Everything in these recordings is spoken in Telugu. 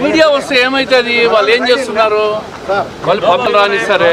మీడియా వస్తే ఏమైతుంది? వాళ్ళు ఏం చేస్తున్నారు? వాళ్ళు పక్కన రానిస్తారే?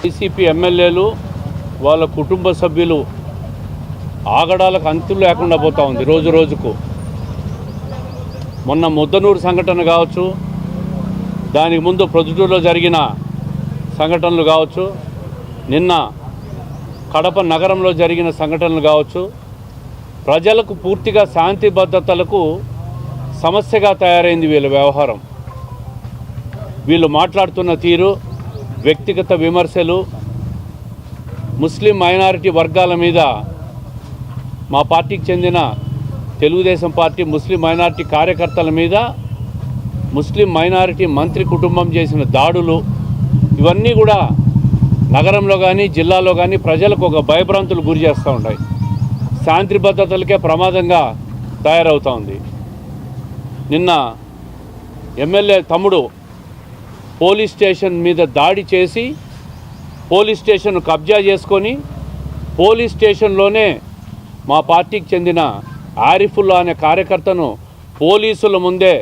వైసీపీ ఎమ్మెల్యేలు వాళ్ళ కుటుంబ సభ్యులు ఆగడాలకు అంతులు లేకుండా పోతా ఉంది రోజు రోజుకు. మొన్న ముద్దనూరు సంఘటన కావచ్చు దానికి ముందు ప్రొద్దుటూరులో జరిగిన సంఘటనలు కావచ్చు నిన్న కడప నగరంలో జరిగిన సంఘటనలు కావచ్చు ప్రజలకు పూర్తిగా శాంతి భద్రతలకు సమస్యగా తయారైంది వీళ్ళ వ్యవహారం. వీళ్ళు మాట్లాడుతున్న తీరు వ్యక్తిగత విమర్శలు ముస్లిం మైనారిటీ వర్గాల మీద మా పార్టీకి చెందిన తెలుగుదేశం పార్టీ ముస్లిం మైనారిటీ కార్యకర్తల మీద ముస్లిం మైనారిటీ మంత్రి కుటుంబం చేసిన దాడులు ఇవన్నీ కూడా నగరంలో కానీ జిల్లాలో కానీ ప్రజలకు ఒక భయభ్రాంతులు గురి చేస్తూ ఉంటాయి శాంతి భద్రతలకే ప్రమాదంగా తయారవుతూ ఉంది. నిన్న ఎమ్మెల్యే తమ్ముడు పోలీస్ స్టేషన్ మీద దాడి చేసి పోలీస్ స్టేషన్ కబ్జా చేసుకొని పోలీస్ స్టేషన్లోనే మా పార్టీకి చెందిన ఆరిఫుల్లా అనే కార్యకర్తను పోలీసుల ముందే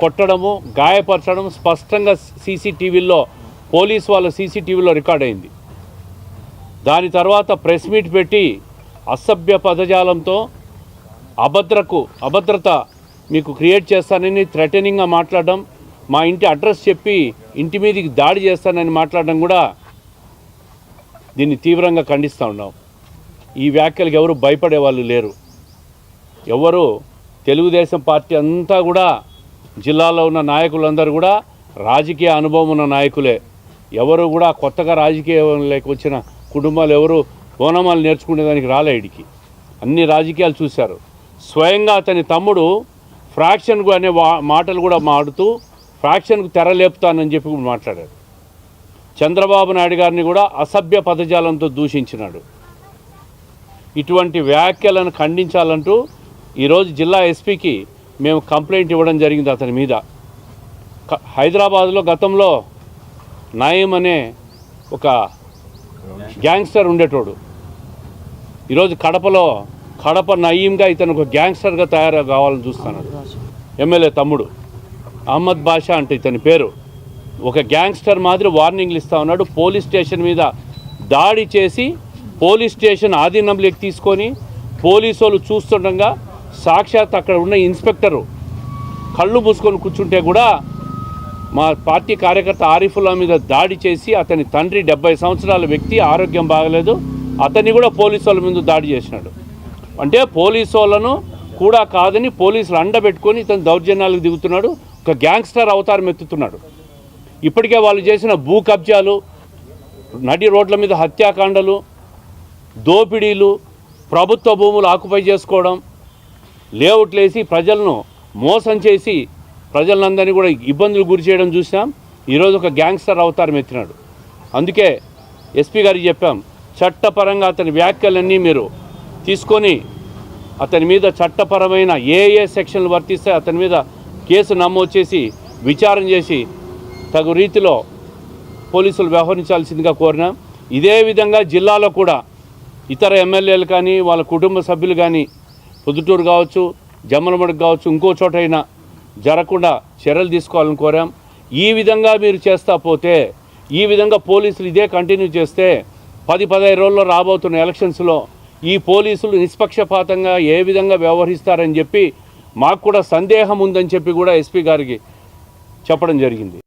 కొట్టడము గాయపరచడం స్పష్టంగా సీసీటీవీలో పోలీస్ వాళ్ళ సీసీటీవీలో రికార్డ్ అయింది. దాని తర్వాత ప్రెస్ మీట్ పెట్టి అసభ్య పదజాలంతో అభద్రకు అభద్రత మీకు క్రియేట్ చేస్తానని థ్రెటనింగ్గా మాట్లాడడం మా ఇంటి అడ్రస్ చెప్పి ఇంటి మీదకి దాడి చేస్తానని మాట్లాడడం కూడా దీన్ని తీవ్రంగా ఖండిస్తూ ఉన్నాం. ఈ వ్యాఖ్యలకు ఎవరు భయపడే వాళ్ళు లేరు. ఎవరు తెలుగుదేశం పార్టీ అంతా కూడా జిల్లాలో ఉన్న నాయకులందరూ కూడా రాజకీయ అనుభవం ఉన్న నాయకులే. ఎవరు కూడా కొత్తగా రాజకీయంలోకి వచ్చిన కుటుంబాలు ఎవరు ఓనమాలు నేర్చుకునేదానికి రాలే ఇడికి. అన్ని రాజకీయాలు చూశారు. స్వయంగా అతని తమ్ముడు ఫ్రాక్షన్ అనే వా- మాటలు కూడా మాడుతూ ఫ్రాక్షన్కు తెరలేపుతానని చెప్పి కూడా మాట్లాడారు. చంద్రబాబు నాయుడు గారిని కూడా అసభ్య పదజాలంతో దూషించినాడు. ఇటువంటి వ్యాఖ్యలను ఖండించాలంటూ ఈరోజు జిల్లా ఎస్పీకి మేము కంప్లైంట్ ఇవ్వడం జరిగింది అతని మీద. హైదరాబాద్లో గతంలో నయీం అనే ఒక గ్యాంగ్స్టర్ ఉండేటోడు. ఈరోజు కడపలో కడప నయీంగా ఇతను ఒక గ్యాంగ్స్టర్గా తయారు కావాలని చూస్తున్నాడు. ఎమ్మెల్యే తమ్ముడు. అహ్మద్ బాషా అంటే ఇతని పేరు. ఒక గ్యాంగ్స్టర్ మాదిరి వార్నింగ్లు ఇస్తా ఉన్నాడు. పోలీస్ స్టేషన్ మీద దాడి చేసి పోలీస్ స్టేషన్ ఆధీనంలోకి తీసుకొని పోలీసు వాళ్ళు చూస్తుండగా సాక్షాత్ అక్కడ ఉన్న ఇన్స్పెక్టరు కళ్ళు మూసుకొని కూర్చుంటే కూడా మా పార్టీ కార్యకర్త ఆరిఫుల్లా మీద దాడి చేసి అతని తండ్రి డెబ్బై సంవత్సరాల వ్యక్తి ఆరోగ్యం బాగలేదు. అతన్ని కూడా పోలీసు వాళ్ళ మీద దాడి చేసినాడు. అంటే పోలీసు వాళ్ళను కూడా కాదని పోలీసులు అండబెట్టుకొని ఇతను దౌర్జన్యాలకు దిగుతున్నాడు. ఒక గ్యాంగ్స్టర్ అవతారం ఎత్తుతున్నాడు. ఇప్పటికే వాళ్ళు చేసిన భూ కబ్జాలు నడి రోడ్ల మీద హత్యాకాండలు దోపిడీలు ప్రభుత్వ భూములు ఆకుపై చేసుకోవడం లేఅవుట్లేసి ప్రజలను మోసం చేసి ప్రజలందరినీ కూడా ఇబ్బందులు గురి చేయడం చూసాం ఈరోజు ఒక గ్యాంగ్స్టర్ అవతారం ఎత్తినాడు. అందుకే ఎస్పీ గారికి చెప్పాం చట్టపరంగా అతని వ్యాఖ్యలన్నీ మీరు తీసుకొని అతని మీద చట్టపరమైన ఏ ఏ సెక్షన్లు వర్తిస్తే అతని మీద కేసు నమోదు చేసి విచారణ చేసి తగు రీతిలో పోలీసులు వ్యవహరించాల్సిందిగా కోరినాం. ఇదే విధంగా జిల్లాలో కూడా ఇతర ఎమ్మెల్యేలు కానీ వాళ్ళ కుటుంబ సభ్యులు కానీ పొద్దుటూరు కావచ్చు జమ్మలమడుగు కావచ్చు ఇంకో చోటైనా జరగకుండా చర్యలు తీసుకోవాలని కోరాం. ఈ విధంగా మీరు చేస్తా పోతే ఈ విధంగా పోలీసులు ఇదే కంటిన్యూ చేస్తే పది పదహైదు రోజుల్లో రాబోతున్న ఎలక్షన్స్లో ఈ పోలీసులు నిష్పక్షపాతంగా ఏ విధంగా వ్యవహరిస్తారని చెప్పి మాకు కూడా సందేహం ఉందని చెప్పి కూడా ఎస్పీ గారికి చెప్పడం జరిగింది.